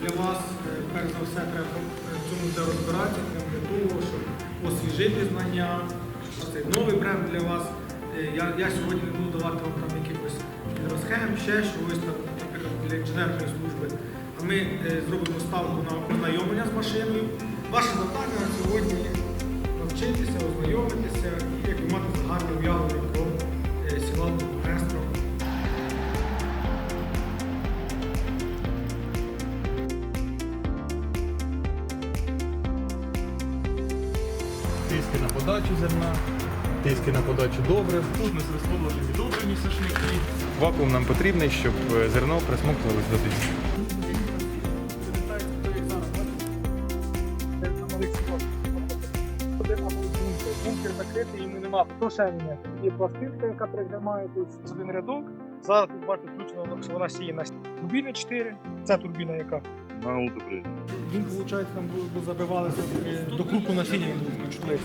для вас, е, перш за все, треба в цьому все розбиратися, для того, щоб освіжити знання. Це новий бренд для вас. Е, Я, я сьогодні не буду давати вам там якихось гідросхем, ще там, наприклад, для інженерної служби. А ми е, зробимо ставку на ознайомлення з машиною. Ваше завдання сьогодні навчитися, ознайомитися Тиски на подачу зерна, тиски на подачу добрив. Тут ми розположені добривні сушники. Вакуум нам потрібний, щоб е, зерно присмоктувалось до диску. Бункер закритий, йому нема потрошення. Є пластинка, яка пригримає тут з один рядок. Зараз тут бачите, включено, що вона сіє на турбіни 4. Це турбіна яка. На удобрення. Він, виходить, там забивали бу- забивалися до круку насіння він був включений.